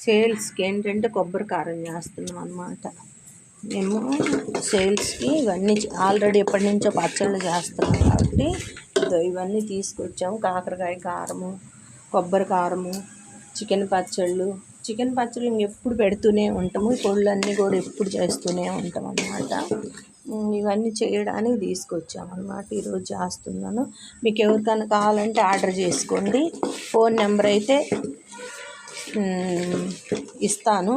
సేల్స్కి ఏంటంటే కొబ్బరి కారం చేస్తున్నాం అనమాట మేము సేల్స్కి ఇవన్నీ ఆల్రెడీ ఎప్పటి నుంచో పచ్చళ్ళు చేస్తున్నాం కాబట్టి ఇవన్నీ తీసుకొచ్చాము. కాకరకాయ కారము కొబ్బరి కారము చికెన్ పచ్చళ్ళు. చికెన్ పచ్చళ్ళు ఎప్పుడు పెడుతూనే ఉంటాము. పొళ్ళన్నీ కూడా ఎప్పుడు చేస్తూనే ఉంటాం అన్నమాట. ఇవన్నీ చేయడానికి తీసుకొచ్చాము అనమాట ఈరోజు చేస్తున్నాను. మీకు ఎవరికైనా కావాలంటే ఆర్డర్ చేసుకోండి. ఫోన్ నెంబర్ అయితే ఇస్తాను.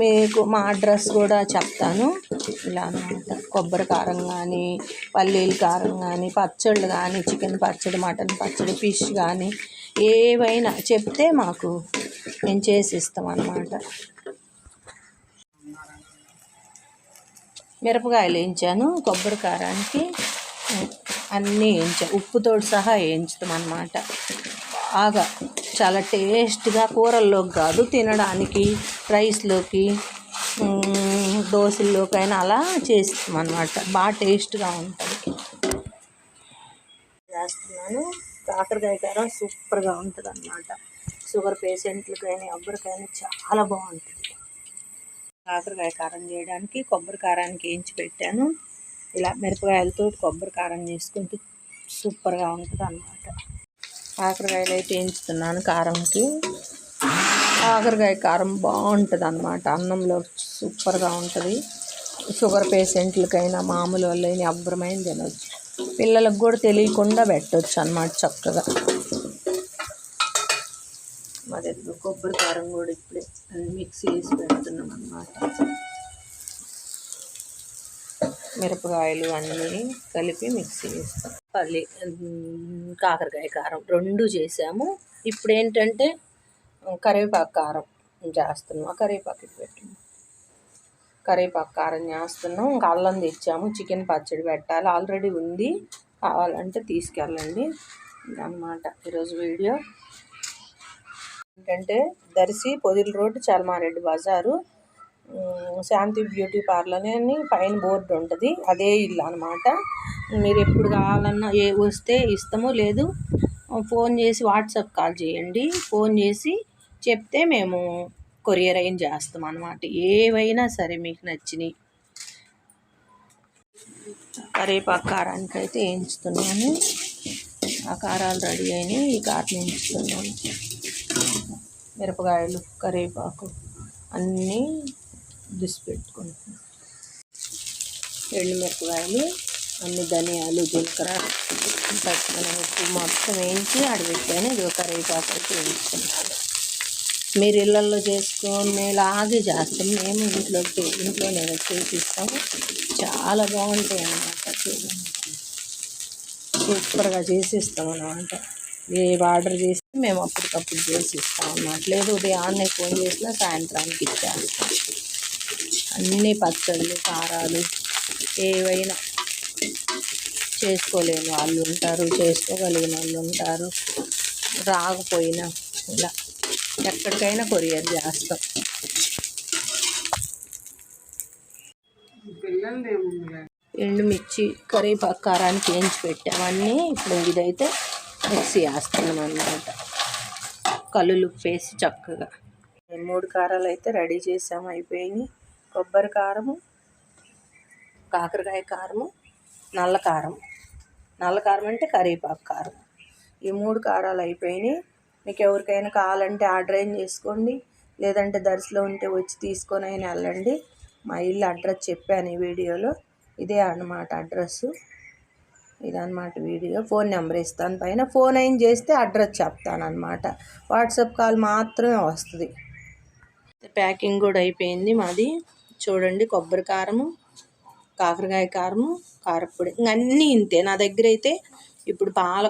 మీకు మా అడ్రస్ కూడా చెప్తాను. ఇలా అనమాట కొబ్బరి కారం కానీ పల్లీల కారం కానీ పచ్చళ్ళు కానీ చికెన్ పచ్చడి మటన్ పచ్చడి ఫిష్ కానీ ఏవైనా చెప్తే మాకు మేము చేసి ఇస్తాం అన్నమాట. మిరపకాయలు వేయించాను. కొబ్బరి కారానికి అన్నీ వేయించా. ఉప్పుతోటి సహా వేయించుతాం అన్నమాట. బాగా చాలా టేస్ట్గా కూరల్లోకి కాదు తినడానికి రైస్లోకి దోశల్లోకైనా అలా చేస్తాం అనమాట బాగా టేస్ట్గా ఉంటుంది. చేస్తున్నాను. కాకరకాయ కారం సూపర్గా ఉంటుంది అన్నమాట షుగర్ పేషెంట్లకైనా ఎవరికైనా చాలా బాగుంటుంది. కాకరకాయ కారం చేయడానికి కొబ్బరి కారానికి వేయించి పెట్టాను. ఇలా మిరపకాయలతో కొబ్బరి కారం చేసుకుంటే సూపర్గా ఉంటుంది అన్నమాట కాకరకాయలు అయితే వేయించుతున్నాను కారంకి. కాకరకాయ కారం బాగుంటుంది అన్నమాట అన్నంలో సూపర్గా ఉంటుంది. షుగర్ పేషెంట్లకైనా మామూలు వాళ్ళైనా అభ్రమైన తినవచ్చు పిల్లలకు కూడా తెలియకుండా పెట్టవచ్చు అన్నమాట చక్కగా. మా దగ్గర కొబ్బరి కారం కూడా ఇప్పుడే మిక్సీ వేసి పెడుతున్నాం అన్నమాట. మిరపకాయలు అన్నీ కలిపి మిక్సీ వేస్తాం పల్లి కాకరకాయ కారం రెండు చేసాము. ఇప్పుడు ఏంటంటే కరివేపాకు కారం చేస్తున్నాం. ఆ కరివేపాకు పెట్టాము కరివేపాకు కారం చేస్తున్నాం. ఇంకా అల్లం తెచ్చాము. చికెన్ పచ్చడి పెట్టాలి. ఆల్రెడీ ఉంది. కావాలంటే తీసుకెళ్ళండి. అన్నమాట ఈరోజు వీడియో. ఏంటంటే దర్శి పొదిల రోడ్డు చల్మారెడ్డి బజారు. శాంతి బ్యూటీ పార్లర్ అని పైన బోర్డు ఉంటుంది. అదే ఇల్లు అనమాట మీరు ఎప్పుడు కావాలన్నా ఏ వస్తే ఇస్తాము లేదు ఫోన్ చేసి వాట్సాప్ కాల్ చేయండి. ఫోన్ చేసి చెప్తే మేము కొరియర్ అయిన చేస్తాం అనమాట ఏవైనా సరే మీకు నచ్చినాయి. కరివేపాకు కారానికి అయితే వేయించుతున్నాను. ఆ కారాలు రెడీ అయినాయి ఈ కారం వేయించుతున్నాను. మిరపకాయలు కరివేపాకు అన్నీ దిసి పెట్టుకుంటున్నాను. ఎండు మిరపకాయలు అన్ని ధనియాలు జీలకర్ర పచ్చిమిరపకాయలు ఉప్పు మొత్తం వేయించి ఆడబెట్టాను. ఇది ఒక కరివేపాకు వేయించుకున్నాను. మీరు ఇళ్ళల్లో చేసుకునేలాగే చేస్తాం. మేము ఇంట్లో ఇంట్లో నేను చేసిస్తాము చాలా బాగుంటాయి అన్నమాట సూపర్గా చేసి ఇస్తాం అన్నమాట. ఏ ఆర్డర్ చేస్తే మేము అప్పటికప్పుడు చేసి ఇస్తాం అన్నమాట. లేదు ఉదయాన్నే ఫోన్ చేసినా సాయంత్రానికి ఇచ్చేస్తాం. అన్ని పచ్చళ్ళు కారాలు ఏవైనా చేసుకోలేని వాళ్ళు ఉంటారు చేసుకోగలిగిన వాళ్ళు ఉంటారు. రాకపోయినా ఇలా ఎక్కడికైనా కొరియర్ చేస్తాం. ఎండుమిర్చి కరివేపాకు కారానికి వేయించి పెట్టామన్నీ ఇప్పుడు ఇదైతే మిక్సీ వేస్తున్నాం అన్నమాట. కల్లులు వేసి చక్కగా. మూడు కారాలు అయితే రెడీ చేసాము అయిపోయినాయి. కొబ్బరి కారము కాకరకాయ కారము నల్ల కారం నల్ల కారం అంటే కరివేపాకు కారం. ఈ మూడు కారాలు అయిపోయినాయి. మీకు ఎవరికైనా కావాలంటే ఆర్డర్ అయిన చేసుకోండి. లేదంటే దర్శలో ఉంటే వచ్చి తీసుకొని అయినా వెళ్ళండి. మా ఇల్లు అడ్రస్ చెప్పాను ఈ వీడియోలో. ఇదే అన్నమాట అడ్రస్ ఇదన్నమాట వీడియో. ఫోన్ నెంబర్ ఇస్తాను. పైన ఫోన్ అయిన చేస్తే అడ్రస్ చెప్తాను అనమాట వాట్సాప్ కాల్ మాత్రమే వస్తుంది. ప్యాకింగ్ కూడా అయిపోయింది మాది. చూడండి కొబ్బరి కారము. కాకరకాయ కారము కారపొడి అన్నీ ఇంతే. నా దగ్గర అయితే ఇప్పుడు పాల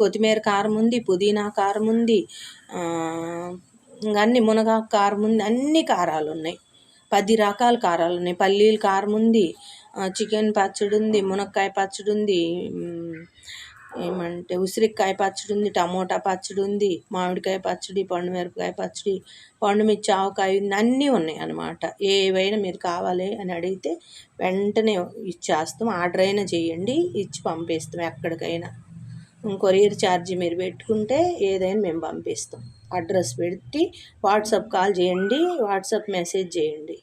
కొత్తిమీర కారం ఉంది పుదీనా కారం ఉంది అన్ని మునగాకు కారం ఉంది అన్ని కారాలు ఉన్నాయి పది రకాల కారాలు ఉన్నాయి పల్లీలు కారం ఉంది చికెన్ పచ్చడి ఉంది మునక్కాయ పచ్చడి ఉంది ఏమంటే ఉసిరికాయ పచ్చడి ఉంది టమోటా పచ్చడి ఉంది మామిడికాయ పచ్చడి పండు మిరపకాయ పచ్చడి పండుమిర్చి ఆవకాయ ఉంది అన్నీ ఉన్నాయి అన్నమాట. ఏవైనా మీరు కావాలి అని అడిగితే వెంటనే ఇచ్చేస్తాం. ఆర్డర్ అయినా చేయండి ఇచ్చి పంపిస్తాం ఎక్కడికైనా. కొరియర్ ఛార్జ్ మీరు పెట్టుకుంటే ఏదైనా మేము పంపిస్తాం. అడ్రస్ పెట్టి వాట్సాప్ కాల్ చేయండి వాట్సాప్ మెసేజ్ చేయండి.